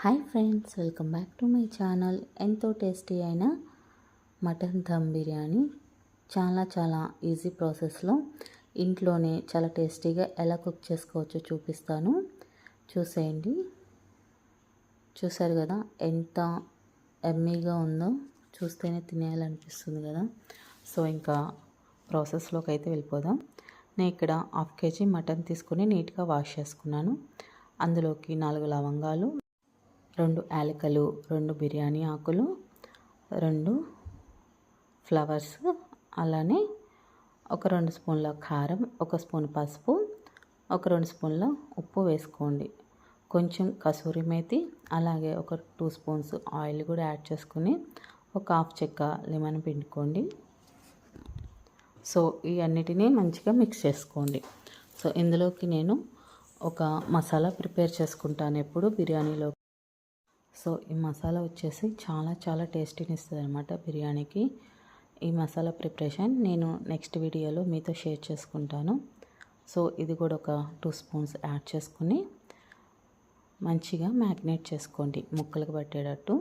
Hi friends welcome back to my channel. ఎంతో tasty అయిన mutton dum biryani. చాలా చాలా ఈజీ ప్రాసెస్లో ఇంట్లోనే చాలా టేస్టీగా ఎలా కుక్ చేసుకోవచ్చో చూపిస్తాను. చూసేయండి. చూసారు కదా ఎంత ఎమ్మీగా ఉందో చూస్తేనే తినేయాలనిపిస్తుంది కదా. సో ఇంకా ప్రాసెస్లోకి అయితే వెళ్ళిపోదాం. నేను ఇక్కడ హాఫ్ కేజీ మటన్ తీసుకుని నీట్గా వాష్ చేసుకున్నాను. అందులోకి నాలుగు లవంగాలు రెండు యాలకలు రెండు బిర్యానీ ఆకులు రెండు ఫ్లవర్స్ అలానే ఒక రెండు స్పూన్ల కారం ఒక స్పూన్ పసుపు ఒక రెండు స్పూన్ల ఉప్పు వేసుకోండి. కొంచెం కసూరి మేతి అలాగే ఒక టూ స్పూన్స్ ఆయిల్ కూడా యాడ్ చేసుకుని ఒక హాఫ్ చెక్క లెమన్ పిండుకోండి. సో ఈ అన్నిటినీ మంచిగా మిక్స్ చేసుకోండి. సో ఇందులోకి నేను ఒక మసాలా ప్రిపేర్ చేసుకుంటాను. ఎప్పుడు బిర్యానీలో సో ఈ మసాలా వచ్చేసి చాలా చాలా టేస్టీని ఇస్తుంది అనమాట బిర్యానీకి. ఈ మసాలా ప్రిపరేషన్ నేను నెక్స్ట్ వీడియోలో మీతో షేర్ చేసుకుంటాను. సో ఇది కూడా ఒక టూ స్పూన్స్ యాడ్ చేసుకుని మంచిగా మ్యాగ్నేట్ చేసుకోండి ముక్కలకు పట్టేటట్టు.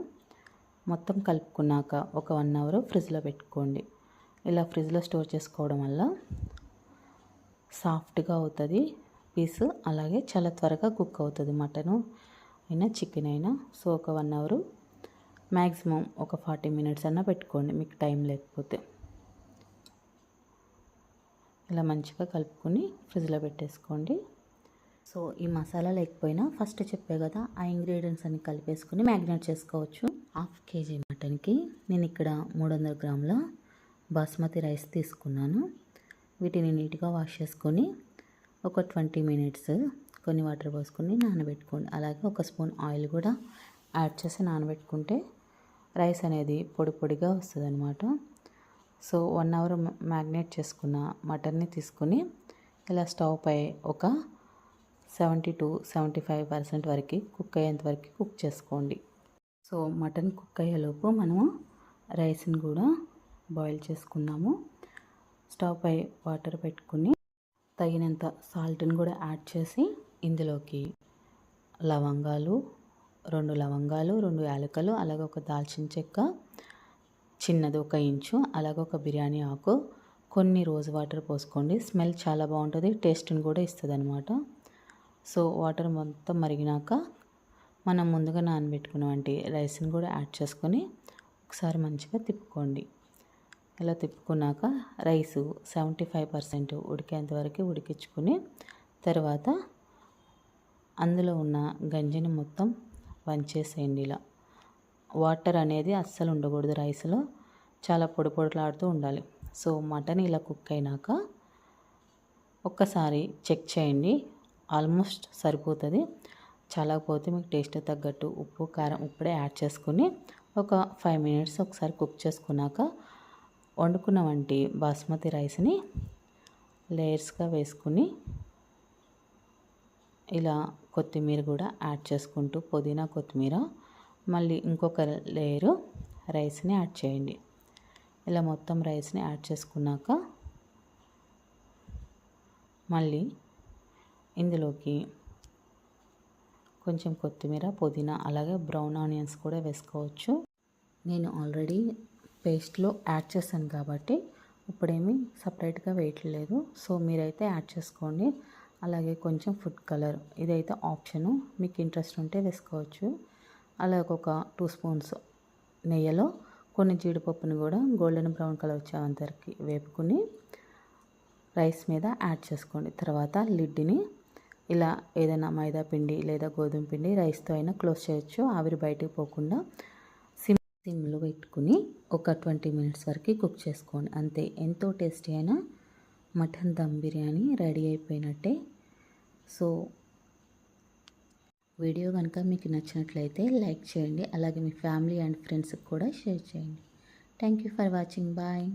మొత్తం కలుపుకున్నాక ఒక వన్ అవర్ ఫ్రిడ్జ్లో పెట్టుకోండి. ఇలా ఫ్రిడ్జ్లో స్టోర్ చేసుకోవడం వల్ల సాఫ్ట్గా అవుతుంది పీస్ అలాగే చాలా త్వరగా కుక్ అవుతుంది మటను. అయినా చికెన్ అయినా. సో ఒక వన్ అవర్ మ్యాక్సిమం ఒక ఫార్టీ మినిట్స్ అన్నా పెట్టుకోండి. మీకు టైం లేకపోతే. ఇలా మంచిగా కలుపుకొని ఫ్రిడ్జ్లో పెట్టేసుకోండి. సో ఈ మసాలా లేకపోయినా ఫస్ట్ చెప్పే కదా ఆ ఇంగ్రీడియంట్స్ అన్ని కలిపేసుకొని మ్యాగ్నేట్ చేసుకోవచ్చు. హాఫ్ కేజీ మటన్కి నేను ఇక్కడ మూడు వందల గ్రాముల బాస్మతి రైస్ తీసుకున్నాను. వీటిని నీట్గా వాష్ చేసుకొని ఒక ట్వంటీ మినిట్స్ కొన్ని వాటర్ పోసుకొని నానబెట్టుకోండి. అలాగే ఒక స్పూన్ ఆయిల్ కూడా యాడ్ చేసి నానబెట్టుకుంటే రైస్ అనేది పొడి పొడిగా వస్తుంది అనమాట సో వన్ అవర్ మ్యాగ్నేట్ చేసుకున్న మటన్ని తీసుకొని ఇలా స్టవ్ పై ఒక seventy to seventy five percent వరకు కుక్ అయ్యేంత వరకు కుక్ చేసుకోండి. సో మటన్ కుక్ అయ్యేలోపు మనము రైస్ని కూడా బాయిల్ చేసుకున్నాము స్టవ్ పై వాటర్ పెట్టుకుని తగినంత సాల్ట్ని కూడా యాడ్ చేసి ఇందులోకి లవంగాలు రెండు లవంగాలు రెండు యాలకలు అలాగే ఒక దాల్చిన చెక్క చిన్నది ఒక ఇంచు అలాగే ఒక బిర్యానీ ఆకు. కొన్ని రోజు వాటర్ పోసుకోండి. స్మెల్ చాలా బాగుంటుంది టేస్ట్ని కూడా ఇస్తుంది అనమాట సో వాటర్ మొత్తం మరిగినాక మనం ముందుగా నానబెట్టుకున్నవంటి రైస్ని కూడా యాడ్ చేసుకొని ఒకసారి మంచిగా తిప్పుకోండి. ఇలా తిప్పుకున్నాక రైసు సెవెంటీ ఫైవ్ పర్సెంట్ ఉడికేంత వరకు ఉడికించుకుని తర్వాత అందులో ఉన్న గంజిని మొత్తం వంచేసేయండి ఇలా. వాటర్ అనేది అస్సలు ఉండకూడదు రైస్లో. చాలా పొడి పొడిలాడుతూ ఉండాలి. సో మటన్ ఇలా కుక్ అయినాక ఒక్కసారి చెక్ చేయండి. ఆల్మోస్ట్ సరిపోతుంది. చాలకపోతే మీకు టేస్ట్ తగ్గట్టు ఉప్పు కారం ఇప్పుడే యాడ్ చేసుకుని ఒక ఫైవ్ మినిట్స్ ఒకసారి కుక్ చేసుకున్నాక వండుకున్న వంటి బాస్మతి రైస్ని లేయర్స్గా వేసుకుని ఇలా కొత్తిమీర కూడా యాడ్ చేసుకుంటూ పుదీనా కొత్తిమీర మళ్ళీ ఇంకొక లేయరు రైస్ని యాడ్ చేయండి. ఇలా మొత్తం రైస్ని యాడ్ చేసుకున్నాక మళ్ళీ ఇందులోకి కొంచెం కొత్తిమీర పుదీనా అలాగే బ్రౌన్ ఆనియన్స్ కూడా వేసుకోవచ్చు. నేను ఆల్రెడీ పేస్ట్లో యాడ్ చేశాను కాబట్టి ఇప్పుడేమీ సపరేట్గా వేయట్లేదు. సో మీరైతే యాడ్ చేసుకోండి. అలాగే కొంచెం ఫుడ్ కలర్. ఇదైతే ఆప్షను. మీకు ఇంట్రెస్ట్ ఉంటే వేసుకోవచ్చు. అలాగే ఒక టూ స్పూన్స్ నెయ్యిలో కొన్ని జీడిపప్పుని కూడా గోల్డెన్ బ్రౌన్ కలర్ వచ్చేంతవరకు వేపుకుని రైస్ మీద యాడ్ చేసుకోండి. తర్వాత లిడ్ని ఇలా ఏదైనా మైదా పిండి లేదా గోధుమ పిండి రైస్తో అయినా క్లోజ్ చేయొచ్చు. ఆవిరి బయటకు పోకుండా సిమ్ సిమ్లో పెట్టుకుని ఒక ట్వంటీ మినిట్స్ వరకు కుక్ చేసుకోండి. అంతే. ఎంతో టేస్టీ అయినా మటన్ దమ్ బిర్యానీ రెడీ అయిపోయినట్టే. సో వీడియో కనుక మీకు నచ్చినట్లయితే లైక్ చేయండి. అలాగే మీ ఫ్యామిలీ అండ్ ఫ్రెండ్స్కి కూడా షేర్ చేయండి. Thank you for watching. Bye.